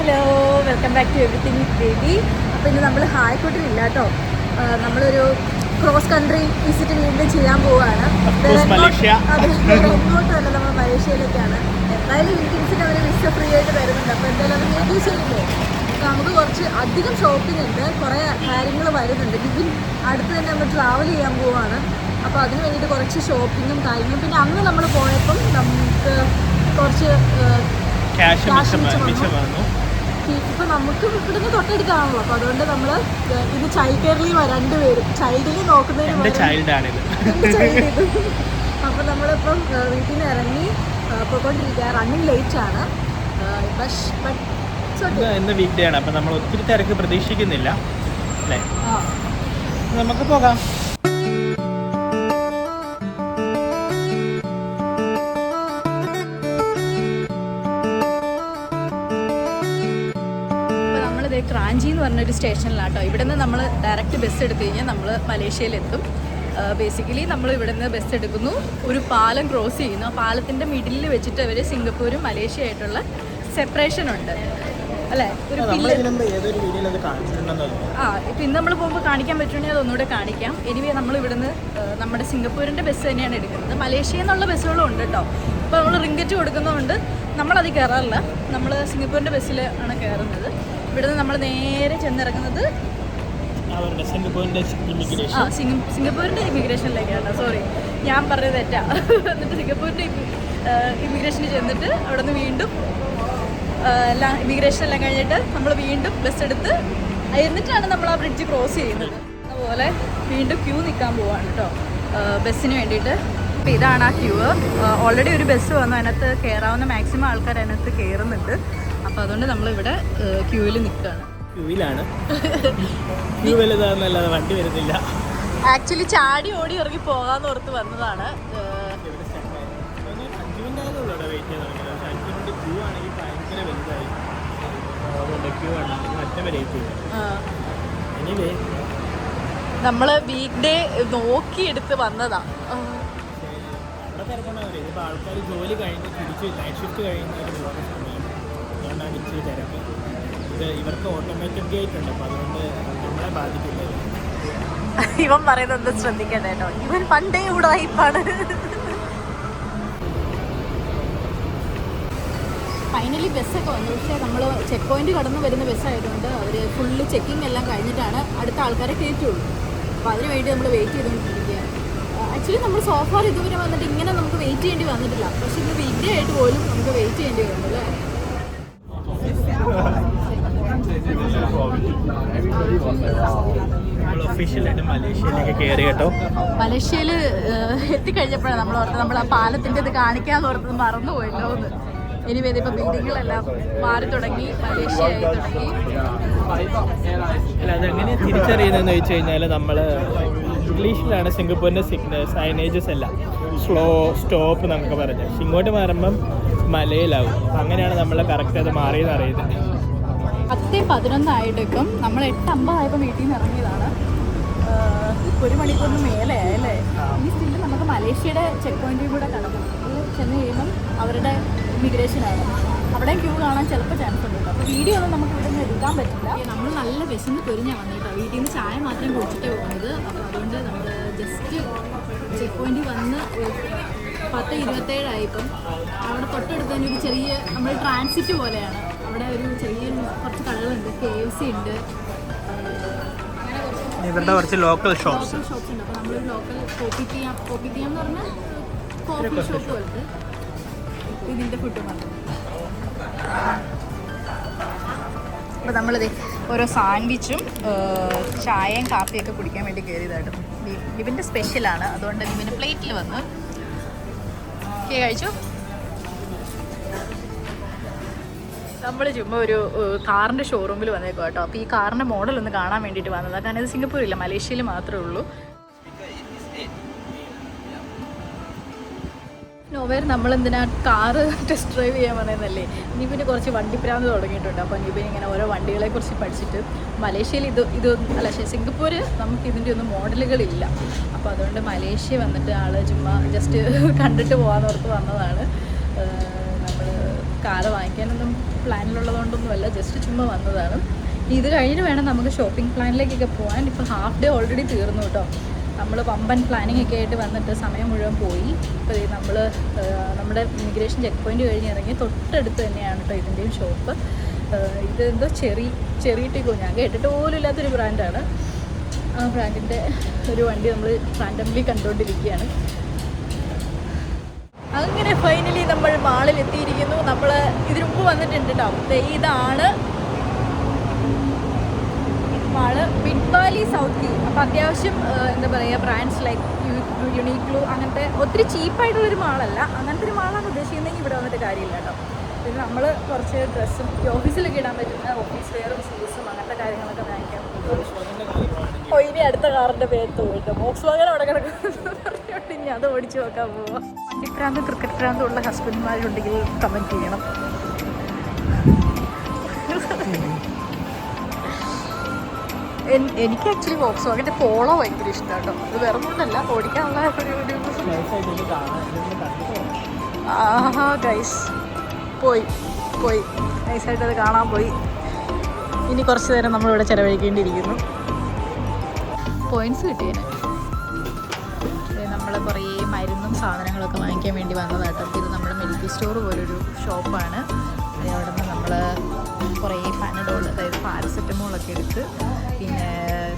Hello welcome back to everything with baby അപ്പോൾ ഇന്ന് നമ്മൾ ഹായ്ക്കോട്ടിലില്ല കേട്ടോ നമ്മളൊരു ക്രോസ് കൺട്രി വിസിറ്റ് വീണ്ടും ചെയ്യാൻ പോവുകയാണ് എങ്ങോട്ടല്ല നമ്മൾ മലേഷ്യയിലേക്കാണ് എന്തായാലും ഇന്ത്യൻസിന് അവർ വിസ ഫ്രീ ആയിട്ട് തരുന്നുണ്ട്. അപ്പോൾ എന്തായാലും അത് മേബി ചെയ്യില്ലേ അപ്പോൾ നമുക്ക് കുറച്ച് അധികം ഷോപ്പിംഗ് ഉണ്ട്. കുറേ കാര്യങ്ങൾ വരുന്നുണ്ട്. ഇതിൽ അടുത്ത് തന്നെ നമ്മൾ ട്രാവൽ ചെയ്യാൻ പോവുകയാണ് അപ്പോൾ അതിന് വേണ്ടിയിട്ട് കുറച്ച് ഷോപ്പിങ്ങും കാര്യങ്ങളും. പിന്നെ അന്ന് നമ്മൾ പോയപ്പം നമുക്ക് കുറച്ച് ക്യാഷ് മിച്ചം മിച്ചം മിച്ചം ഇപ്പം നമുക്ക് ഇവിടുന്ന് തൊട്ടടുത്താണല്ലോ. അപ്പൊ അതുകൊണ്ട് നമ്മൾ ഇത് ചൈൽഡ് കെയറിൽ വരാം രണ്ടുപേരും. ചൈൽഡിൽ നോക്കുന്നതിന് ചൈൽഡാണിത് എന്റെ ഇത്. അപ്പൊ നമ്മളിപ്പം വീട്ടിൽ നിന്ന് ഇറങ്ങി പോയിക്കൊണ്ടിരിക്കുക റണ്ണിങ് ലേറ്റ് ആണ്. ഇന്ന് വീക്ക് ഡേ ആണ്. അപ്പം നമ്മൾ ഒത്തിരി തിരക്ക് പ്രതീക്ഷിക്കുന്നില്ല. അല്ലേ? നമുക്ക് പോകാം. പറഞ്ഞൊരു സ്റ്റേഷനിലാട്ടോ. ഇവിടെ നിന്ന് നമ്മൾ ഡയറക്റ്റ് ബസ് എടുത്തു കഴിഞ്ഞാൽ നമ്മൾ മലേഷ്യയിലെത്തും. ബേസിക്കലി നമ്മൾ ഇവിടെ നിന്ന് ബസ് എടുക്കുന്നു. ഒരു പാലം ക്രോസ് ചെയ്യുന്നു. ആ പാലത്തിന്റെ മിഡിലിൽ വെച്ചിട്ട് അവർ സിംഗപ്പൂരും മലേഷ്യ ആയിട്ടുള്ള സെപ്പറേഷൻ ഉണ്ട്. അല്ലേ? ഒരു ആ ഇപ്പം ഇന്ന് നമ്മൾ പോകുമ്പോൾ കാണിക്കാൻ പറ്റുകയാണെങ്കിൽ അതൊന്നുകൂടെ കാണിക്കാം. എനിവേ നമ്മൾ ഇവിടുന്ന് നിന്ന് നമ്മുടെ സിംഗപ്പൂരിന്റെ ബസ് തന്നെയാണ് എടുക്കുന്നത്. മലേഷ്യയിൽ നിന്നുള്ള ബസ്സുകളും ഉണ്ട് കേട്ടോ അപ്പോൾ നമ്മൾ റിങ്കറ്റ് കൊടുക്കുന്നതുകൊണ്ട് നമ്മളത് കയറാറില്ല നമ്മൾ സിംഗപ്പൂരിന്റെ ബസ്സിൽ ആണ് കയറുന്നത് ഇവിടുന്ന് നമ്മൾ നേരെ ചെന്നിറങ്ങുന്നത് സിംഗപ്പൂരിന്റെ സിംഗപ്പൂരിന്റെ ഇമിഗ്രേഷനിലേക്കാണ് സോറി ഞാൻ പറഞ്ഞത് തെറ്റാ. എന്നിട്ട് സിംഗപ്പൂരിന്റെ ഇമിഗ്രേഷനിൽ ചെന്നിട്ട് അവിടെ നിന്ന് വീണ്ടും എല്ലാം ഇമിഗ്രേഷൻ എല്ലാം കഴിഞ്ഞിട്ട് നമ്മൾ വീണ്ടും ബസ് എടുത്ത് എന്നിട്ടാണ് നമ്മൾ ആ ബ്രിഡ്ജ് ക്രോസ് ചെയ്യുന്നത്. അതുപോലെ വീണ്ടും ക്യൂ നിൽക്കാൻ പോവാണ് കേട്ടോ ബസ്സിന് വേണ്ടിയിട്ട്. അപ്പോൾ ഇതാണ് ആ ക്യൂ ഓൾറെഡി ഒരു ബസ് വന്നു. അതിനകത്ത് കയറാവുന്ന മാക്സിമം ആൾക്കാർ അതിനകത്ത് കയറുന്നുണ്ട് അപ്പോൾ അതുകൊണ്ട് നമ്മൾ ഇവിടെ ക്യൂവിൽ നിൽക്കുകയാണ് ക്യൂവിലാണ് ക്യൂ വലുതാണെന്നല്ലാതെ വണ്ടി വരുന്നില്ല. ആക്ച്വലി ചാടി ഓടി ഇറങ്ങി പോകാന്ന് ഓർത്ത് വന്നതാണ്. നമ്മൾ വീക്ക് ഡേ നോക്കി നോക്കിയെടുത്ത് വന്നതാ. ആൾക്കാർ ജോലി കഴിഞ്ഞ് തിരിച്ചു നൈറ്റ് ഷിഫ്റ്റ് കഴിയുന്നവർ ഇച്ചിരി തിരക്ക് ഇത് ഇവർക്ക് ഓട്ടോമാറ്റിക് ഗേറ്റ് ഉണ്ട്. അപ്പോൾ അതുകൊണ്ട് നമ്മളെ ബാധിക്കില്ല. ഇവൻ പറയുന്നത് ശ്രദ്ധിക്കണ്ട കേട്ടോ. ഇവൻ പണ്ടേ ഉടായിപ്പാണ് ഫൈനലി ബസ്സൊക്കെ വന്നു. പക്ഷേ നമ്മൾ ചെക്ക് പോയിന്റ് കടന്ന് വരുന്ന ബസ്സായതുകൊണ്ട് അവർ ഫുള്ള് ചെക്കിംഗ് എല്ലാം കഴിഞ്ഞിട്ടാണ് അടുത്ത ആൾക്കാരെ കയറ്റുള്ളൂ. അപ്പോൾ അതിന് വേണ്ടി നമ്മൾ വെയിറ്റ് ചെയ്തുകൊണ്ടിരിക്കുകയാണ്. ആക്ച്വലി നമ്മൾ സോഫാർ ഇതുവരെ വന്നിട്ട് ഇങ്ങനെ നമുക്ക് വെയിറ്റ് ചെയ്യേണ്ടി വന്നിട്ടില്ല. പക്ഷേ ഇന്ന് ആയിട്ട് പോലും നമുക്ക് വെയിറ്റ് ചെയ്യേണ്ടി വരുന്നു അല്ലേ നമ്മൾ ഒഫീഷ്യലായിട്ട് മലേഷ്യയിലേക്ക് കയറി കേട്ടോ. മലേഷ്യയിൽ എത്തിക്കഴിഞ്ഞപ്പോഴാണ് നമ്മൾ ഓർത്ത് നമ്മൾ ആ പാലത്തിന്റെ ഇത് കാണിക്കാന്ന് ഓർത്തത് മറന്നുപോയല്ലോ എന്ന് ഇനി വേദി ഇപ്പൊ ബിൽഡിങ്ങുകളെല്ലാം മാറി തുടങ്ങി മലേഷ്യ ആയി തുടങ്ങി. അല്ല അതെങ്ങനെ തിരിച്ചറിയുന്നതെന്ന് വെച്ച് കഴിഞ്ഞാൽ നമ്മൾ ഇംഗ്ലീഷിലാണ് സിംഗപ്പൂരിന്റെ സിഗ്നൽ സൈനേജസ് എല്ലാം. സ്ലോ സ്റ്റോപ്പ് എന്നൊക്കെ പറഞ്ഞ്. ഇങ്ങോട്ട് മാറുമ്പം മലയിലാവും. അങ്ങനെയാണ് നമ്മൾ കറക്റ്റ് അത് മാറിയെന്ന് അറിയുന്നത്. പത്ത് പതിനൊന്നായിട്ടേക്കും. നമ്മൾ എട്ട് അമ്പതായപ്പോൾ വീട്ടിൽ നിന്ന് ഇറങ്ങിയതാണ്. ഒരു മണിക്കൂറിന് മേലെ അല്ലേ? ഈ സ്റ്റിൽ നമുക്ക് മലേഷ്യയുടെ ചെക്ക് പോയിന്റിൽ കൂടെ കടന്നു. ചെന്ന് കഴിയുമ്പം അവരുടെ ഇമിഗ്രേഷനാണ് അവിടെ ക്യൂ കാണാൻ ചിലപ്പോൾ ചാൻസ് ഉണ്ട്. അപ്പോൾ വീഡിയോ ഒന്നും നമുക്ക് ഇവിടെ നിന്ന് എടുക്കാൻ പറ്റില്ല. നമ്മൾ നല്ല വിശന്ന് പൊരിഞ്ഞാൽ വന്നത് കേട്ടോ വീട്ടിൽ നിന്ന് ചായ മാത്രം കുടിച്ചിട്ടേ പോകുന്നത്. അപ്പോൾ അതുകൊണ്ട് നമ്മൾ ജസ്റ്റ് ചെക്ക് പോയിന്റിൽ വന്ന് പത്ത് ഇരുപത്തേഴായി ഇപ്പം അവിടെ തൊട്ടടുത്ത് തന്നെ ഒരു ചെറിയ നമ്മൾ ട്രാൻസിറ്റ് പോലെയാണ്. അവിടെ ഒരു ചെറിയ കുറച്ച് കടകളുണ്ട്. കെ എഫ് സി ഉണ്ട്. അങ്ങനെ കുറച്ച് ഇവരുടെ കുറച്ച് ലോക്കൽ ഷോപ്സ് ഷോപ്പ് ഷോപ്സ് ഉണ്ട്. അപ്പോൾ നമ്മൾ ലോക്കൽ കോപ്പി ചെയ്യാം കോപ്പി ചെയ്യാം എന്ന് പറഞ്ഞാൽ കോഫി ഷോപ്പ് പോലത്തെ ഇതിന്റെ ഫുഡ് അപ്പോൾ നമ്മളിത് ഓരോ സാൻഡ്വിച്ചും ചായയും കാപ്പിയൊക്കെ കുടിക്കാൻ വേണ്ടി കയറിയതായിട്ട് ഇവന്റെ സ്പെഷ്യലാണ് അതുകൊണ്ട് ഇവന്റെ പ്ലേറ്റിൽ വന്ന് കേ കഴിച്ചു. നമ്മൾ ചുമ്മാ ഒരു കാറിന്റെ ഷോറൂമിൽ വന്നേക്കോ കേട്ടോ. അപ്പോൾ ഈ കാറിന്റെ മോഡൽ ഒന്ന് കാണാൻ വേണ്ടിയിട്ട് വന്നതാണ് കാരണം ഇത് സിംഗപ്പൂരില്ല മലേഷ്യയിൽ മാത്രമേ ഉള്ളൂ. നോവേർ നമ്മൾ എന്തിനാ കാറ് ടെസ്റ്റ് ഡ്രൈവ് ചെയ്യാൻ പറയുന്നല്ലേ ഇനി പിന്നെ കുറച്ച് വണ്ടിപ്രാന്ത് തുടങ്ങിയിട്ടുണ്ട്. അപ്പോൾ ഇനി ഇങ്ങനെ ഓരോ വണ്ടികളെ കുറിച്ച് പഠിച്ചിട്ട് മലേഷ്യയിൽ ഇത് ഇത് അല്ല സിംഗപ്പൂർ നമുക്ക് ഇതിന്റെ ഒന്നും മോഡലുകളില്ല അപ്പോൾ അതുകൊണ്ട് മലേഷ്യ വന്നിട്ട് ആൾ ചുമ്മാ ജസ്റ്റ് കണ്ടിട്ട് പോകാൻ ഓർത്ത് വന്നതാണ്. നമ്മൾ വാങ്ങിക്കാനൊന്നും പ്ലാനിലുള്ളതുകൊണ്ടൊന്നുമല്ല ജസ്റ്റ് ചുമ്മാ വന്നതാണ്. ഇത് കഴിഞ്ഞ് വേണം നമുക്ക് ഷോപ്പിംഗ് പ്ലാനിലേക്കൊക്കെ പോകാൻ ഇപ്പോൾ ഹാഫ് ഡേ ഓൾറെഡി തീർന്നു കേട്ടോ. നമ്മൾ പമ്പൻ പ്ലാനിങ് ഒക്കെ ആയിട്ട് വന്നിട്ട് സമയം മുഴുവൻ പോയി. ഇപ്പോൾ നമ്മൾ നമ്മുടെ ഇമിഗ്രേഷൻ ചെക്ക് പോയിന്റ് കഴിഞ്ഞ് ഇറങ്ങി തൊട്ടടുത്ത് തന്നെയാണ് കേട്ടോ ഇതിന്റെയും ഷോപ്പ് ഇതെന്തോ ചെറി ചെറി ടിക്കോ ഞാൻ കേട്ടിട്ട് പോലും ഇല്ലാത്തൊരു ബ്രാൻഡാണ് ആ ബ്രാൻഡിന്റെ ഒരു വണ്ടി നമ്മൾ റാൻഡംലി കണ്ടുകൊണ്ടിരിക്കുകയാണ്. അങ്ങനെ ഫൈനലി നമ്മൾ മാളിൽ എത്തിയിരിക്കുന്നു. നമ്മൾ ഇതിനു മുമ്പ് വന്നിട്ടുണ്ട് കേട്ടോ ഇതാണ് mall Mid Valley Southkey അപ്പോൾ അത്യാവശ്യം എന്താ പറയുക ബ്രാൻഡ്സ് ലൈക്ക് യുണീക്ലൂ അങ്ങനത്തെ ഒത്തിരി ചീപ്പായിട്ടുള്ളൊരു മാളല്ല അങ്ങനത്തെ ഒരു മാളാണ് ഉദ്ദേശിക്കുന്നതെങ്കിൽ ഇവിടെ വന്നിട്ട് കാര്യമില്ല കേട്ടോ പിന്നെ നമ്മൾ കുറച്ച് ഡ്രസ്സും ഈ ഓഫീസിലൊക്കെ ഇടാൻ പറ്റുന്ന ഓഫീസ് വെയറും ഷൂസും അങ്ങനത്തെ കാര്യങ്ങളൊക്കെ വാങ്ങിക്കാൻ ഓ ഇനി അടുത്ത കാറിന്റെ പേര് തോന്നിട്ട് ബോക്സ് വാങ്ങാൻ അവിടെ കിടക്കുന്നു. ഇനി അത് ഓടിച്ചു നോക്കാൻ പോവാം. വണ്ടിപ്രാന്ത് ക്രിക്കറ്റ് പ്രാന്തം ഉള്ള ഹസ്ബൻഡ്മാരുണ്ടെങ്കിൽ കമന്റ് ചെയ്യണം. എൻ- എനിക്ക് ആക്ച്വലി ബോക്സ് വാഗന്റെ പോളോ ഭയങ്കര ഇഷ്ടമാണ് കേട്ടോ അത് വേറെ കൊണ്ടല്ല ഓടിക്കാനുള്ള ഒരു ഒരു ആഹാ ഗൈസ് പോയി പോയി. നൈസായിട്ട് അത് കാണാൻ പോയി. ഇനി കുറച്ച് നേരം നമ്മളിവിടെ ചിലവഴിക്കേണ്ടിയിരിക്കുന്നു. പോയിന്റ്സ് കിട്ടിയേനെ നമ്മൾ കുറേ മരുന്നും സാധനങ്ങളൊക്കെ വാങ്ങിക്കാൻ വേണ്ടി വന്നതാട്ടോ. ഇത് നമ്മുടെ മെഡിക്കൽ സ്റ്റോർ പോലൊരു ഷോപ്പാണ് അവിടെ നിന്ന് നമ്മൾ കുറേ പാനഡോൾ അതായത് പാരസെറ്റമോളൊക്കെ എടുത്ത് പിന്നെ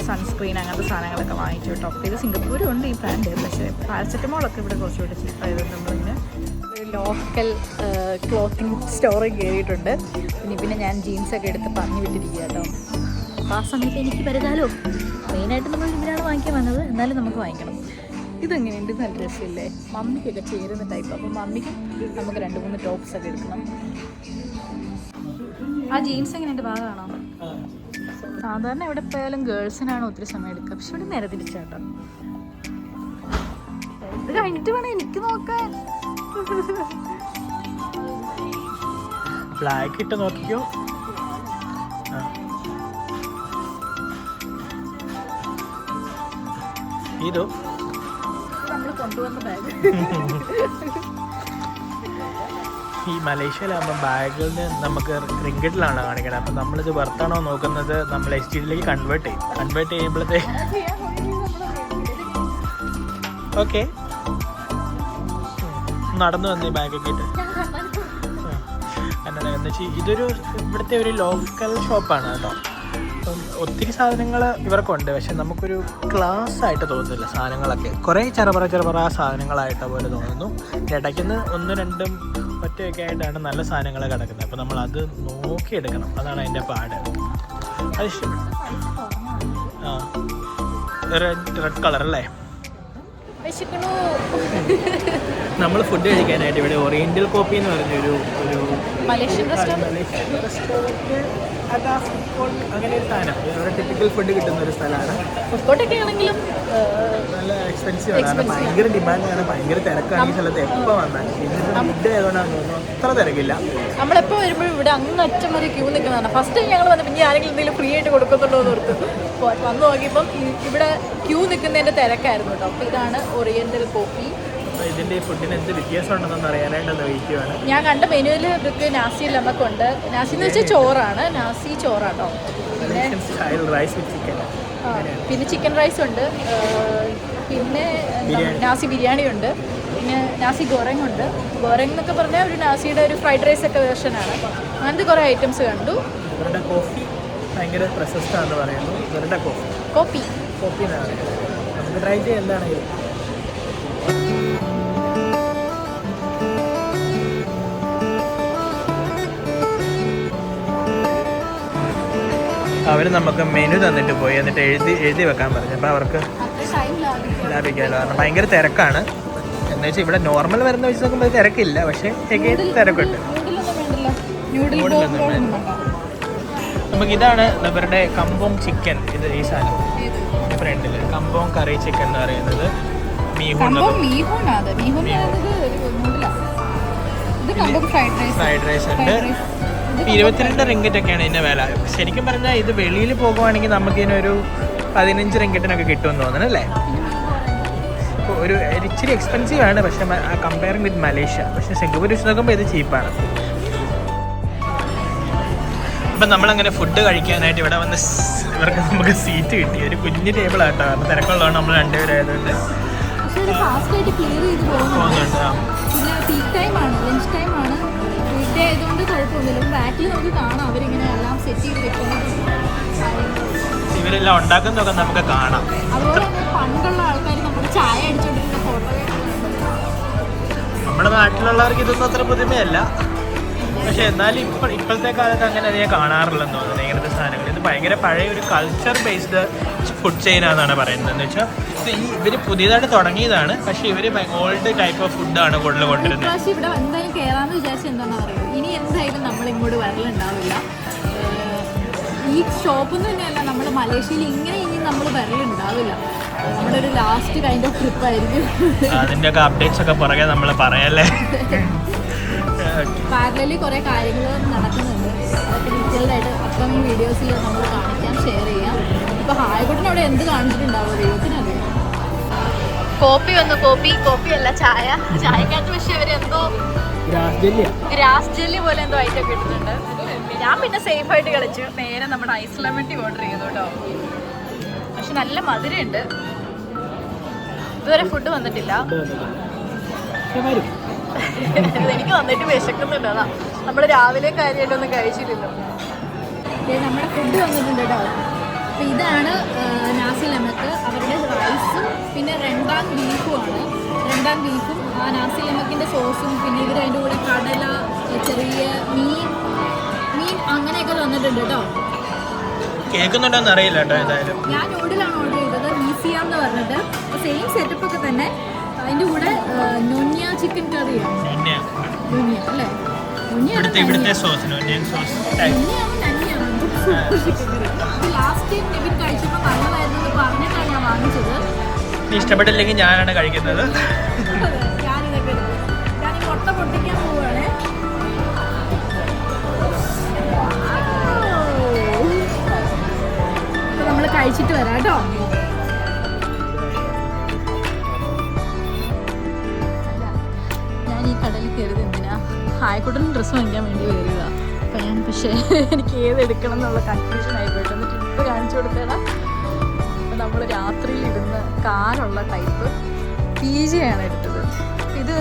സൺസ്ക്രീൻ അങ്ങനത്തെ സാധനങ്ങളൊക്കെ വാങ്ങിച്ചു കേട്ടോ. ഇത് സിംഗപ്പൂരും ഉണ്ട് ഈ ബ്രാൻഡ് പക്ഷേ പാരസെറ്റമോളൊക്കെ ഇവിടെ കുറച്ചുകൂടെ ചീപ്പായതുകൊണ്ട് നമ്മളിങ്ങനെ ഒരു ലോക്കൽ ക്ലോത്തിങ് സ്റ്റോറിൽ കയറിയിട്ടുണ്ട്. പിന്നെ പിന്നെ ഞാൻ ജീൻസൊക്കെ എടുത്ത് പറഞ്ഞു വിട്ടിരിക്കുക കേട്ടോ. അപ്പോൾ ആ സമയത്ത് എനിക്ക് വരുതാലോ മെയിനായിട്ട് നമ്മൾ ഇതിനാണ് വാങ്ങിക്കാൻ വന്നത്. എന്നാലും നമുക്ക് വാങ്ങിക്കണം. ഇതെങ്ങനെയുണ്ട്? നല്ല രസമില്ലേ? മമ്മിക്കൊക്കെ ചേരുന്ന ടൈപ്പ് അപ്പോൾ മമ്മിക്ക് നമുക്ക് രണ്ട് മൂന്ന് ടോപ്സ് ഒക്കെ എടുക്കണം. ആ ജീൻസ് എങ്ങനെയുണ്ട്? ഭാഗമാണോ. സാധാരണ എവിടെ പോയാലും ഗേൾസിനാണ് ഒത്തിരി സമയം എടുക്കുക. പക്ഷെ ഇവിടെ നേരെ തിരിച്ചാട്ടോ. ഇത് കഴിഞ്ഞിട്ട് വേണം എനിക്ക് നോക്കാൻ. ബ്ലാക്ക് ഇട്ട് നോക്കിക്കോ. ഇതോ. കൊണ്ടുവന്ന ബാഗ് ഈ മലേഷ്യയിലാകുമ്പോൾ നിന്ന് നമുക്ക് റിങ്കറ്റിലാണ് കാണിക്കുന്നത് അപ്പം നമ്മളിത് വർത്താണോ നോക്കുന്നത് നമ്മൾ എസ് ഡിയിലേക്ക് കൺവേർട്ട് ചെയ്യും. കൺവേർട്ട് ചെയ്യുമ്പോഴത്തേ ഓക്കെ നടന്നു വന്നേ ബാഗൊക്കെ ഇട്ട്. എന്നാണ് എന്ന് വെച്ചാൽ ഇതൊരു ഇവിടുത്തെ ഒരു ലോക്കൽ ഷോപ്പാണ് കേട്ടോ. അപ്പം ഒത്തിരി സാധനങ്ങൾ ഇവർക്കുണ്ട്. പക്ഷെ നമുക്കൊരു ക്ലാസ് ആയിട്ട് തോന്നുന്നില്ല സാധനങ്ങളൊക്കെ. കുറേ ചെറുപറ ചെറുപറ സാധനങ്ങളായിട്ട് പോലെ തോന്നുന്നു. ഇടയ്ക്കുന്ന ഒന്നും രണ്ടും ഒറ്റയൊക്കെ ആയിട്ടാണ് നല്ല സാധനങ്ങൾ കിടക്കുന്നത്. അപ്പോൾ നമ്മൾ അത് നോക്കിയെടുക്കണം. അതാണ് അതിന്റെ പാട്. അത് ഇഷ്ടപ്പെട്ടു ആ. റെഡ് റെഡ് കളർ അല്ലേ നമ്മൾ ഫുഡ് കഴിക്കാനായിട്ട് ഇവിടെ ഓറിയന്റൽ കോപ്പി എന്ന് പറഞ്ഞ ഒരു ഒരു മലേഷ്യൻ റെസ്റ്റോറന്റ് അതാ ഫുഡ് കോർട്ട് അങ്ങനെ ഒരു സാധനം ഇവിടെ ടിപ്പിക്കൽ ഫുഡ് കിട്ടുന്ന ഒരു സ്ഥലമാണ്. ഫുഡ്കോട്ടൊക്കെ ആണെങ്കിലും നല്ല എക്സ്പെൻസീവ് ആണ്. ഭയങ്കര ഡിമാൻഡാണ് ഭയങ്കര തിരക്കാണ്. ഈ സ്ഥലത്ത് എപ്പോൾ വന്നാൽ? ഫുഡ് ആയതുകൊണ്ടാണെന്ന് തോന്നുന്നു അത്ര തിരക്കില്ല. നമ്മളെപ്പോൾ വരുമ്പോഴും ഇവിടെ അങ്ങ് അറ്റം വരെ ക്യൂ നിൽക്കുന്നതാണ്. ഫസ്റ്റ് ടൈം ഞങ്ങൾ വന്നപ്പോൾ ഇനി ആരെങ്കിലും എന്തെങ്കിലും ഫ്രീ ആയിട്ട് കൊടുക്കുന്നുണ്ടോ എന്ന് ഓർത്ത് വന്നു നോക്കിയപ്പം ഇവിടെ ക്യൂ നിൽക്കുന്നതിന്റെ തിരക്കായിരുന്നു കേട്ടോ. അപ്പോൾ ഇതാണ് ഓറിയന്റൽ കോഫി ഇതിന്റെ ഫുഡിന് എന്ത് വ്യത്യാസം ഉണ്ടെന്ന് അറിയാനായിട്ട് വെയിറ്റ് ചെയ്യുവാണ്. ഞാൻ കണ്ട മെനുവിൽ ഇവർക്ക് നാസി ലമ്മക്കുണ്ട് നാസി എന്ന് വെച്ചാൽ ചോറാണ്. നാസി ചോറാട്ടോ. പിന്നെ ചിക്കൻ റൈസ് ഉണ്ട്. പിന്നെ നാസി ബിരിയാണി ഉണ്ട്. പിന്നെ നാസി ഗോറങ് ഉണ്ട്. ഗോറങ് എന്നൊക്കെ പറഞ്ഞാൽ ഒരു നാസിയുടെ ഒരു ഫ്രൈഡ് റൈസ് ഒക്കെ വേർഷനാണ് അങ്ങനത്തെ കുറേ ഐറ്റംസ് കണ്ടു. കോഫി ഭയങ്കര പ്രശസ്തമാണെന്ന് പറയുന്നു. Coffee coffee. നമുക്ക് ട്രൈ ചെയ്യാം. എന്താണെങ്കിലും അവർ നമുക്ക് മെനു തന്നിട്ട് പോയി എന്നിട്ട് എഴുതി എഴുതി വെക്കാൻ പറഞ്ഞു. അപ്പോൾ അവർക്ക് ലാഭിക്കാമല്ലോ കാരണം ഭയങ്കര തിരക്കാണ്. എന്ന് വെച്ചാൽ ഇവിടെ നോർമൽ വരുന്ന വെച്ച് നോക്കുമ്പോൾ തിരക്കില്ല. പക്ഷേ തിരക്കുണ്ട്. നമുക്ക് ഇതാണ് ഇവരുടെ കമ്പോങ് ചിക്കൻ ഇത് ഈ സാധനം. ഫ്രണ്ടിൽ കമ്പോങ് കറി ചിക്കൻ എന്ന് പറയുന്നത് മീഹോൺ ഫ്രൈഡ് റൈസ് ഉണ്ട്. ഇരുപത്തിരണ്ട് റിങ്കറ്റൊക്കെയാണ് ഇതിന്റെ വില. ശരിക്കും പറഞ്ഞാൽ ഇത് വെളിയിൽ പോകുവാണെങ്കിൽ നമുക്ക് ഇതിനൊരു പതിനഞ്ച് റിങ്കറ്റിനൊക്കെ കിട്ടുമെന്ന് തോന്നുന്നു അല്ലേ? ഒരു ഇച്ചിരി എക്സ്പെൻസീവ് ആണ് പക്ഷേ കമ്പയറിങ് വിത്ത് മലേഷ്യ. പക്ഷേ സിംഗപ്പൂർ വെച്ച് നോക്കുമ്പോൾ ഇത് ചീപ്പാണ് അപ്പം നമ്മളങ്ങനെ ഫുഡ് കഴിക്കാനായിട്ട് ഇവിടെ വന്ന് ഇവർക്ക് നമുക്ക് സീറ്റ് കിട്ടി. ഒരു കുഞ്ഞ് ടേബിൾ ആട്ടോ. കാരണം തിരക്കുള്ളതാണ് നമ്മൾ രണ്ടുപേരായതുകൊണ്ട് പോകുന്നുണ്ട്. ഡേ ആയതുകൊണ്ട് കുഴപ്പമൊന്നുമില്ല ബാക്കിൽ നമുക്ക് കാണാം അവരിങ്ങനെ എല്ലാം സെറ്റ് ചെയ്ത് വെക്കുന്നത്. ഇവരെല്ലാം ഉണ്ടാക്കുന്നതൊക്കെ നമുക്ക് കാണാം. അതുപോലെ തന്നെ പണ്ടുള്ള ആൾക്കാർ നമ്മുടെ ചായ അടിച്ചോണ്ടിരുന്ന ഫോട്ടോ നമ്മുടെ നാട്ടിലുള്ളവർക്ക് ഇതൊന്നും അത്ര പുതുമയല്ല. പക്ഷെ എന്നാലും ഇപ്പോഴത്തെ കാലത്ത് അങ്ങനെ അധികം കാണാറില്ലെന്ന് തോന്നുന്നു. ഇങ്ങനത്തെ സാധനങ്ങൾ ഭയങ്കര പഴയ ഒരു കൾച്ചർ ബേസ്ഡ് ഫുഡ് ചെയിൻ ആണെന്നാണ് പറയുന്നത്. എന്ന് വെച്ചാൽ ഈ ഇവർ പുതിയതായിട്ട് തുടങ്ങിയതാണ്. പക്ഷേ ഇവർ ഓൾഡ് ടൈപ്പ് ഓഫ് ഫുഡാണ് കൂടുതൽ കൊണ്ടുവരുന്നത്. ഇവിടെ എന്തായാലും എന്താണെന്ന് ഇനി എന്തായാലും നമ്മൾ ഇങ്ങോട്ട് വരലുണ്ടാവില്ല ഈ ഷോപ്പിൽ എന്ന് തന്നെയല്ല നമ്മൾ മലേഷ്യയിൽ ഇങ്ങനെ ഇനി നമ്മൾ വരലുണ്ടാവില്ല. നമ്മുടെ ഒരു ലാസ്റ്റ് കൈൻഡ് ഓഫ് ട്രിപ്പ് ആയിരിക്കും. അതിന്റെയൊക്കെ അപ്ഡേറ്റ്സ് ഒക്കെ പുറകെ നമ്മൾ പറയല്ലേ? പാരലി കുറെ കാര്യങ്ങൾ നടക്കുന്നുണ്ട്. അതൊക്കെ ഡീറ്റെയിൽഡ് ആയിട്ട് അപ്കമിങ് വീഡിയോസിൽ നമ്മൾ കാണിക്കാം ഷെയർ ചെയ്യാം. ഇപ്പോൾ ഹായ്ബട്ടൻ അവിടെ എന്ത് കാണിച്ചിട്ടുണ്ടാവും ദൈവത്തിനറിയാം കോപ്പി വന്നു കോപ്പി കോപ്പി അല്ല ചായ. ചായക്കകത്ത് പക്ഷെ ഇവർ എന്തോ ഗ്രാസ് ജെല്ലി പോലെ എന്തോ ഐറ്റം കിട്ടുന്നുണ്ട് ഞാൻ പിന്നെ സേഫ് ആയിട്ട് കളിച്ചു. നേരെ നമ്മുടെ ഐസ് ലെമൺ ടീ ഓർഡർ ചെയ്തു കേട്ടോ. പക്ഷെ നല്ല മധുരമുണ്ട്. ഇതുവരെ ഫുഡ് വന്നിട്ടില്ല. എനിക്ക് വന്നിട്ട് വിശക്കുന്നുണ്ട് അതാ. നമ്മൾ രാവിലെ കാര്യമായിട്ടൊന്നും കഴിച്ചിട്ടില്ല. നമ്മുടെ ഫുഡ് വന്നിട്ടുണ്ട് കേട്ടോ അപ്പോൾ ഇതാണ് നാസി ലെമക്ക് അവരുടെ റൈസും പിന്നെ രണ്ടാം ബീഫുമാണ് രണ്ടാം ബീഫും ആ നാസി ലെമക്കിന്റെ സോസും പിന്നെ ഇവർ അതിന്റെ കൂടെ കടല ചെറിയ മീൻ മീൻ അങ്ങനെയൊക്കെ തന്നിട്ടുണ്ട് കേട്ടോ കേൾക്കുന്നുണ്ടോന്ന് അറിയില്ല കേട്ടോ എന്തായാലും. ഞാൻ നൂഡിലാണ് ഓർഡർ ചെയ്തത് മീസിയാം എന്ന് പറഞ്ഞിട്ട് സെയിം സെറ്റപ്പ് ഒക്കെ തന്നെ. അതിന്റെ കൂടെ നൊന്യ ചിക്കൻ കറിയാണ് അല്ലേ? ഇവിടുത്തെ സോസ് ടൈപ്പ് ഇഷ്ടപ്പെട്ടില്ലെങ്കിൽ ഞാനാണ് കഴിക്കുന്നത്. നമ്മൾ കഴിച്ചിട്ട് വരാം കേട്ടോ. ഞാൻ ഈ കടലിൽ കയറിയത് എന്തിനാ? ഹായക്കുട്ടൻ ഡ്രസ്സ് വാങ്ങിക്കാൻ വേണ്ടി കയറിയതാണ് ഞാൻ പക്ഷേ എനിക്ക് ഏത് എടുക്കണം എന്നുള്ള കൺഫ്യൂഷൻ ആയി പോയിട്ട് ഒന്ന് ട്രിപ്പ് കാണിച്ചു കൊടുത്തേടാ. അപ്പോൾ നമ്മൾ രാത്രിയിൽ ഇടുന്ന കാറുള്ള ടൈപ്പ് പി ആണ് എടുത്തത്. ഇത്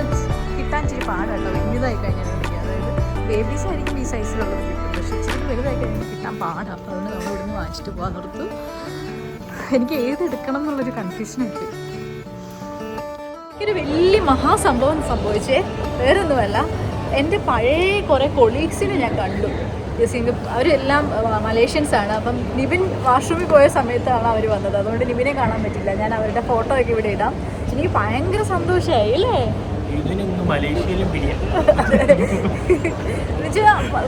കിട്ടാൻ ഇച്ചിരി പാടാട്ടോ. വലുതായി കഴിഞ്ഞാൽ എനിക്ക്. അതായത് ബേബീസ് ആയിരിക്കും ഈ സൈസിലുള്ളത് കിട്ടും പക്ഷേ ഇച്ചിരി വലുതായി കഴിഞ്ഞാൽ കിട്ടാൻ പാടാണ് അപ്പോൾ അതുകൊണ്ട് നമ്മൾ ഇവിടുന്ന് വാങ്ങിച്ചിട്ട് പോകാൻ നിർത്തു എനിക്ക് ഏത് എടുക്കണം എന്നുള്ളൊരു ഉണ്ട് ഒരു വലിയ മഹാസംഭവം സംഭവിച്ചേ. വേറൊന്നുമല്ല. എന്റെ പഴയ കുറേ കൊളീഗ്സിനെ ഞാൻ കണ്ടു. സിംഗ അവരെല്ലാം മലേഷ്യൻസ് ആണ്. അപ്പം നിവിൻ വാഷ്റൂമിൽ പോയ സമയത്താണ് അവർ വന്നത്. അതുകൊണ്ട് നിബിനെ കാണാൻ പറ്റില്ല. ഞാൻ അവരുടെ ഫോട്ടോ ഒക്കെ ഇവിടെ ഇടാം. എനിക്ക് ഭയങ്കര സന്തോഷമായി അല്ലേ?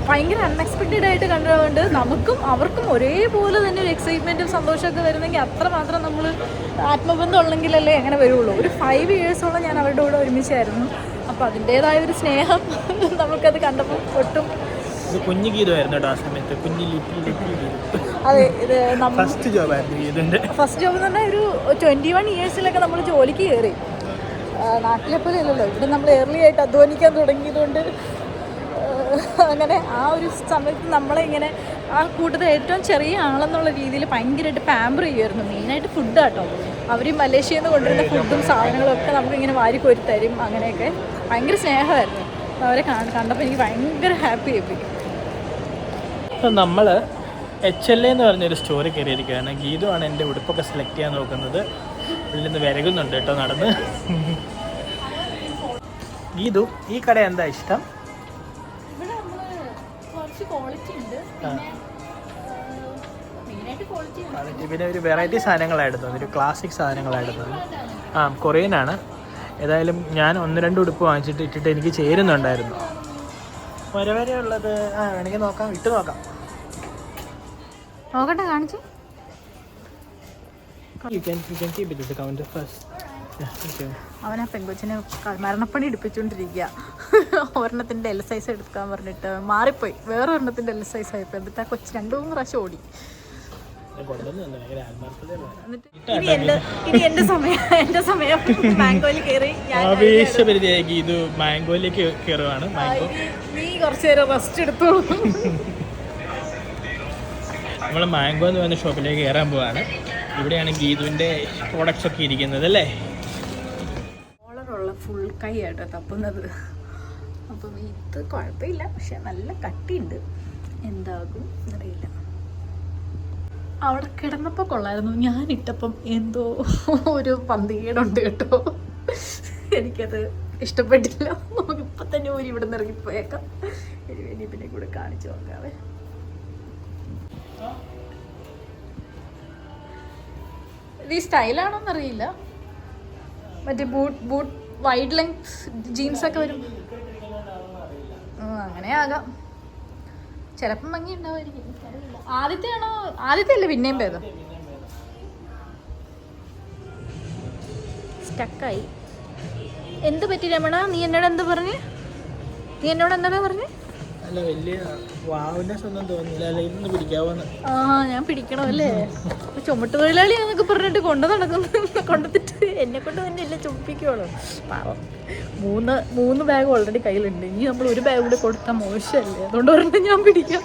ഭയങ്കര അൺഎക്സ്പെക്റ്റഡ് ആയിട്ട് കണ്ടതുകൊണ്ട് നമുക്കും അവർക്കും ഒരേപോലെ തന്നെ ഒരു എക്സൈറ്റ്മെന്റും സന്തോഷമൊക്കെ വരുന്നെങ്കിൽ അത്രമാത്രം നമ്മൾ ആത്മബന്ധം ഉള്ളെങ്കിലല്ലേ അങ്ങനെ വരുള്ളൂ. ഒരു ഫൈവ് ഇയേഴ്സോളം ഞാൻ അവരുടെ കൂടെ ഒരുമിച്ചായിരുന്നു. അപ്പോൾ അതിന്റേതായ ഒരു സ്നേഹം നമുക്കത് കണ്ടപ്പോൾ ഒട്ടും കുഞ്ഞു ഗീതമായിരുന്നു കേട്ടോ ആ സമയത്ത്. കുഞ്ഞു ലിറ്റിൽ അതെ ഇത് ഫസ്റ്റ് ജോബായിരുന്നു ഫസ്റ്റ് ജോബ് എന്ന് പറഞ്ഞാൽ ഒരു ട്വന്റി വൺ ഇയേഴ്സിലൊക്കെ നമ്മൾ ജോലിക്ക് കയറി നാട്ടിലെ പോലെ അല്ലല്ലോ. ഇവിടെ നമ്മൾ ഏർലി ആയിട്ട് അധ്വാനിക്കാൻ തുടങ്ങിയതുകൊണ്ട് അങ്ങനെ ആ ഒരു സമയത്ത് നമ്മളെ ഇങ്ങനെ ആ കൂട്ടത്തിൽ ഏറ്റവും ചെറിയ ആളെന്നുള്ള രീതിയിൽ ഭയങ്കരമായിട്ട് പാമ്പർ ചെയ്യുമായിരുന്നു മെയിനായിട്ട് ഫുഡ് കേട്ടോ അവർ മലേഷ്യയിൽ നിന്ന് കൊണ്ടുവരുന്ന ഫുഡും സാധനങ്ങളും ഒക്കെ നമുക്കിങ്ങനെ വാരി കോരി തരും. അങ്ങനെയൊക്കെ ഭയങ്കര സ്നേഹമായിരുന്നു. അവരെ കണ്ടപ്പോൾ എനിക്ക് ഭയങ്കര ഹാപ്പി ആയിപ്പോയി. അപ്പം നമ്മൾ എച്ച് എൽ എന്ന് പറഞ്ഞൊരു സ്റ്റോറി കയറിയിരിക്കുകയാണ്. ആണ് എന്റെ ഉടുപ്പൊക്കെ സെലക്ട് ചെയ്യാൻ നോക്കുന്നത്. ഉള്ളിൽ നിന്ന് വിരകുന്നുണ്ട് കേട്ടോ നടന്ന്. ഗീതു ഈ കട എന്താ ഇഷ്ടം? ഇവിടെ നമ്മൾ കുറച്ച് ക്വാളിറ്റി ഉണ്ട്. പിന്നെ പിന്നെ ഒരു വെറൈറ്റി സാധനങ്ങളായിരുന്നു ഒരു ക്ലാസിക് സാധനങ്ങളായിരുന്നു ആ കൊറിയനാണ് ഏതായാലും ഞാൻ ഒന്ന് രണ്ട് ഉടുപ്പ് വാങ്ങിച്ചിട്ട് ഇട്ടിട്ട് എനിക്ക് ചേരുന്നുണ്ടായിരുന്നു. വരെ വരെ ഉള്ളത് ആ വേണമെങ്കിൽ നോക്കാം. ഇട്ട് നോക്കാം. നോക്കട്ടെ കാണിച്ചു. അവനാ പെങ്കൊച്ചിനെ മരണപ്പണി എടുപ്പിച്ചുകൊണ്ടിരിക്കുക ഒരെണ്ണത്തിന്റെ എൽ സൈസ് എടുക്കാൻ പറഞ്ഞിട്ട് മാറിപ്പോയി. വേറെ ഒരെണ്ണത്തിന്റെ എൽ സൈസ് ആയിപ്പോയി എന്നിട്ട് ആ കൊച്ചു രണ്ടു മൂന്ന് പ്രാവശ്യം ഓടി. ആവേശപരിധിയായി ഇത് മാംഗോയിലേക്ക് കയറുവാണ്. മാംഗോ. നീ കുറച്ച് നേരം റെസ്റ്റ് എടുത്തോളൂ. നമ്മൾ മാംഗോ എന്ന് പറയുന്ന ഷോപ്പിലേക്ക് കയറാൻ പോവാണ്. ഇവിടെയാണ് ഗീതുവിന്റെ പ്രോഡക്റ്റ്സ് ഒക്കെ ഇരിക്കുന്നത് അല്ലേ? കോളറുള്ള ഫുൾ കൈ ആട്ടോ തപ്പുന്നത്. അപ്പം ഇത് കുഴപ്പമില്ല പക്ഷെ നല്ല കട്ടിയുണ്ട്. എന്താകും അറിയില്ല. അവിടെ കിടന്നപ്പോൾ കൊള്ളായിരുന്നു. ഞാൻ ഇട്ടപ്പം എന്തോ ഒരു പന്തികേടുണ്ട് കേട്ടോ. എനിക്കത് ഇഷ്ടപ്പെട്ടില്ല. നമുക്കിപ്പം തന്നെ ഒരു ഇവിടെ നിന്ന് ഇറങ്ങിപ്പോയേക്കാം. ഇനി പിന്നെ കൂടെ കാണിച്ചു നോക്കാവേ. ഇത് ഈ സ്റ്റൈലാണോന്നറിയില്ല. മറ്റേ ബൂട്ട് ബൂട്ട് വൈഡ് ലെങ്ത് ജീൻസൊക്കെ വരും. അങ്ങനെ ആകാം. ചിലപ്പം ഭംഗി ഉണ്ടാവുമായിരിക്കും. ആദ്യത്തെ ആണോ ആദ്യത്തെ അല്ലേ പിന്നെയും ഭേദം? സ്റ്റക്കായി എന്ത് പറ്റി രമണ? നീ എന്നോട് എന്ത് പറഞ്ഞു? നീ എന്നോട് എന്താ പറഞ്ഞു? അല്ല വലിയ വാവിന്റെ സ്വന്തം അല്ല ഇതൊന്ന് പിടിക്കാവുന്ന ആ ഞാൻ പിടിക്കണം അല്ലേ ചുമട്ട് തൊഴിലാളിയാന്നൊക്കെ പറഞ്ഞിട്ട് കൊണ്ടു നടക്കുന്നു കൊണ്ടുത്തിട്ട് എന്നെ കൊണ്ട് തന്നെ എല്ലാം ചുമപ്പിക്കുള്ളൂ പാവം. മൂന്ന് മൂന്ന് ബാഗ് ഓൾറെഡി കയ്യിലുണ്ട്. ഇനി നമ്മൾ ഒരു ബാഗ് കൂടി കൊടുത്താൽ മോശമല്ലേ? അതുകൊണ്ട് പറഞ്ഞാൽ ഞാൻ പിടിക്കാം.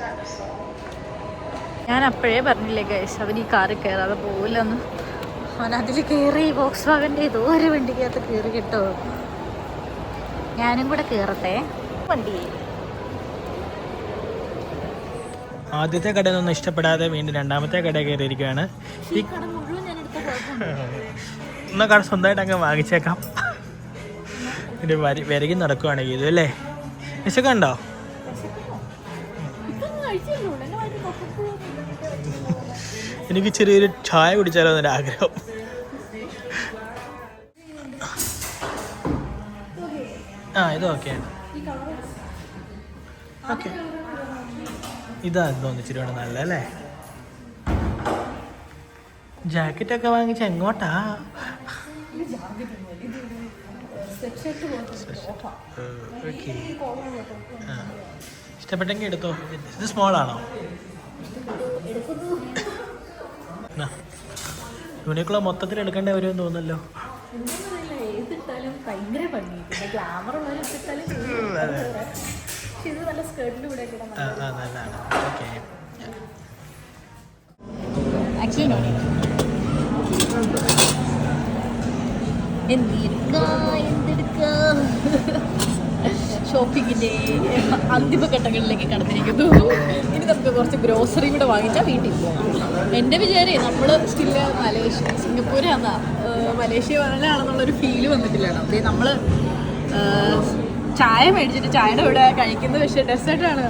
ഞാൻ അപ്പോഴേ പറഞ്ഞില്ലേ ഗൈസ് അവൻ ഈ കാറിൽ കയറാതെ പോവില്ലെന്ന്. അവൻ അതിൽ കയറി ബോക്സ് വാഗന്റെ ഏതോ ഒരു വണ്ടിക്കകത്ത് കയറി കിട്ടുമോ ഞാനും കൂടെ കയറട്ടെ വണ്ടി ആദ്യത്തെ കടയിലൊന്നും ഇഷ്ടപ്പെടാതെ വീണ്ടും രണ്ടാമത്തെ കട കയറിയിരിക്കുകയാണ്. ഈ കട മുഴുവൻ ഞാൻ എടുത്ത കുഴപ്പമുണ്ട് എന്നാ കട സ്വന്തമായിട്ട് അങ്ങ് വാങ്ങിച്ചേക്കാം. ഒരു വരി വിരകി നടക്കുവാണെങ്കിൽ ഇത് അല്ലേ? വിശക്കുണ്ടോ എനിക്ക് ചെറിയൊരു ചായ കുടിച്ചാലോ എന്നൊരു ആഗ്രഹം. ആ ഇത് ഓക്കെ ഓക്കെ. ഇതാ തോന്നി ഇച്ചിരി കൂടെ നല്ല അല്ലേ? ജാക്കറ്റ് ഒക്കെ വാങ്ങിച്ച എങ്ങോട്ടാ? ഇഷ്ടപ്പെട്ടെങ്കിൽ എടുത്തോ. ഇത് സ്മോൾ ആണോ? യൂണിക്കുള്ള മൊത്തത്തിൽ എടുക്കേണ്ട വരുമെന്ന് ഏതിട്ടാലും ഭയങ്കര ഭംഗി. പിന്നെ ഇത് നല്ല ഷോപ്പിങ്ങിന്റെ ഘട്ടങ്ങളിലേക്ക് കടന്നിരിക്കുന്നു. ഇനി നമുക്ക് കുറച്ച് ഗ്രോസറി കൂടെ വാങ്ങിച്ചാൽ വീട്ടിൽ പോകാം എന്റെ വിചാരം നമ്മൾ സ്റ്റിൽ മലേഷ്യ സിംഗപ്പൂരാന്നാ. മലേഷ്യ വരലാണെന്നുള്ളൊരു ഫീൽ വന്നിട്ടില്ല അതേ നമ്മൾ ചായ മേടിച്ചിട്ട് ചായയുടെ കൂടെ കഴിക്കുന്നത് പക്ഷെ ഡെസേർട്ടാണ്.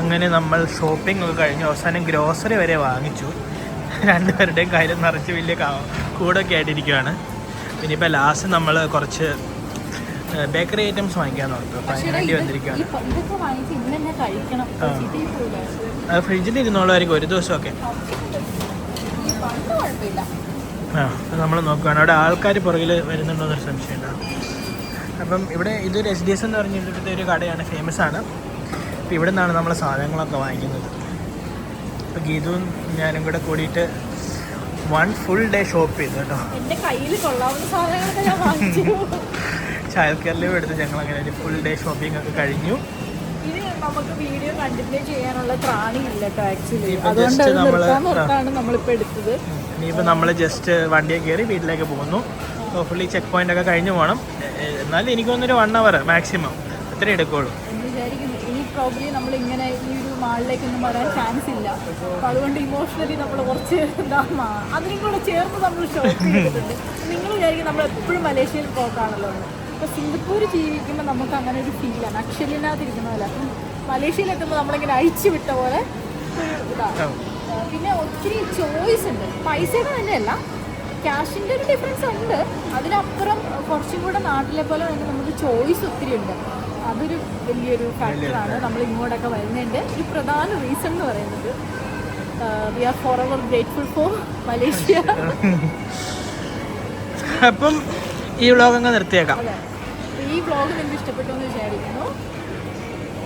അങ്ങനെ നമ്മൾ ഷോപ്പിംഗ് ഒക്കെ കഴിഞ്ഞു അവസാനം ഗ്രോസറി വരെ വാങ്ങിച്ചു. രണ്ടുപേരുടെയും കാര്യം നിറച്ച് വലിയ കൂടൊക്കെ ആയിട്ടിരിക്കുകയാണ് ഇനിയിപ്പോൾ ലാസ്റ്റ് നമ്മൾ കുറച്ച് ബേക്കറി ഐറ്റംസ് വാങ്ങിക്കാൻ ഓർത്തു അതിന് വേണ്ടി വന്നിരിക്കുകയാണ്. അത് ഫ്രിഡ്ജിൽ ഇരുന്നോളായിരിക്കും. ഒരു ദിവസമൊക്കെ. ആ നമ്മൾ നോക്കുകയാണ് അവിടെ ആൾക്കാർ പുറകിൽ വരുന്നുണ്ടോ എന്നൊരു സംശയം ഉണ്ടാവും അപ്പം ഇവിടെ ഇതൊരു എസ് ഡി എസ് എന്ന് പറഞ്ഞിട്ട് ഒരു കടയാണ് ഫേമസ് ആണ്. അപ്പം ഇവിടെ നിന്നാണ് നമ്മൾ സാധനങ്ങളൊക്കെ വാങ്ങിക്കുന്നത്. അപ്പോൾ ഗീതുവും ഞാനും കൂടെ കൂടിയിട്ട് വൺ ഫുൾ ഡേ ഷോപ്പ് ചെയ്തു കേട്ടോ. ലീവ് എടുത്ത് ഞങ്ങൾ അങ്ങനെ ഒരു ഫുൾ ഡേ ഷോപ്പിംഗ് ഒക്കെ കഴിഞ്ഞു. നമുക്ക് വീഡിയോ കണ്ടിന്യൂ ചെയ്യാനുള്ള ത്രാണി ഇല്ല കേട്ടോ ആക്ച്വലി അതുകൊണ്ട് നിർത്താൻ നിർത്താണ് നമ്മളിപ്പോ എടുത്തത്. ഇനിയിപ്പോൾ നമ്മൾ ജസ്റ്റ് വണ്ടിയെ കയറി വീട്ടിലേക്ക് പോകുന്നു. ഹോപ്പ്ഫുള്ളി ചെക്ക് പോയിന്റ് ഒക്കെ കഴിഞ്ഞു പോകണം എന്നാലും എനിക്ക് തോന്നുന്നൊരു വൺ അവർ മാക്സിമം അത്രേ എടുക്കുള്ളൂ. വിചാരിക്കുന്നു. ഇനി പ്രോബ്ലി നമ്മൾ ഇങ്ങനെ ഈ ഒരു മാളിലേക്കൊന്നും വരാൻ ചാൻസ് ഇല്ല. അപ്പോൾ അതുകൊണ്ട് ഇമോഷണലി നമ്മൾ കുറച്ച് എന്താ അതിനും കൂടെ ചേർത്ത് നമ്മൾ ഷോപ്പ് ചെയ്തിട്ടുണ്ട് നിങ്ങൾ വിചാരിക്കും നമ്മൾ എപ്പോഴും മലേഷ്യയിൽ പോക്കാണല്ലോ എന്ന്. സിംഗപ്പൂർ ജീവിക്കുമ്പോൾ നമുക്ക് അങ്ങനെ ഒരു ഫീലാണ് അക്ഷരനാഥിരിക്കുന്ന പോലെ. അപ്പം മലേഷ്യയിലെത്തുമ്പോൾ നമ്മളിങ്ങനെ അഴിച്ചു വിട്ട പോലെ ഇതാണ് പിന്നെ ഒത്തിരി ചോയ്സ് ഉണ്ട്. പൈസയുടെ തന്നെയല്ല ക്യാഷിന്റെ ഒരു ഡിഫറൻസ് ഉണ്ട്. അതിനപ്പുറം കുറച്ചും കൂടെ നാട്ടിലെ പോലെ തന്നെ നമുക്ക് ചോയ്സ് ഒത്തിരി ഉണ്ട്. അതൊരു വലിയൊരു ഫാക്ടറാണ് നമ്മൾ ഇങ്ങോട്ടൊക്കെ വരുന്നതിന്റെ ഒരു പ്രധാന റീസൺ എന്ന് പറയുന്നത് we are for our grateful for Malaysia. അപ്പം ഈ വ്ളോഗ് അങ്ങ് നിർത്തിയേക്കാം ഈ വ്ളോഗ് നിങ്ങൾക്ക് ഇഷ്ടപ്പെട്ടു എന്ന് വിചാരിക്കുന്നു.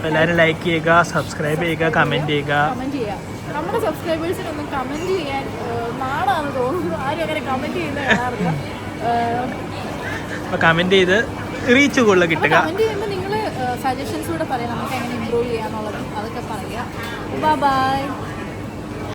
എല്ലാവരും ലൈക്ക് ചെയ്യുക സബ്സ്ക്രൈബ് ചെയ്യുക കമന്റ് ചെയ്യുക. കമന്റ് ചെയ്യാം നമ്മുടെ സബ്സ്ക്രൈബേഴ്സിനൊന്നും കമന്റ് ചെയ്യാൻ ഏഹ്, തോന്നുന്നു. ആരും അങ്ങനെ കമന്റ് ചെയ്യുന്ന കാണാറില്ല. അപ്പോൾ കമന്റ് ചെയ്ത് റീച്ച് കൂടുതൽ കിട്ടുക. കമന്റ് ചെയ്യുമ്പോൾ നിങ്ങൾ സജഷൻസ് കൂടെ പറയാം. നമുക്ക് എങ്ങനെ ഇമ്പ്രൂവ് ചെയ്യാന്നുള്ളത്. അതൊക്കെ പറയാം. ബൈ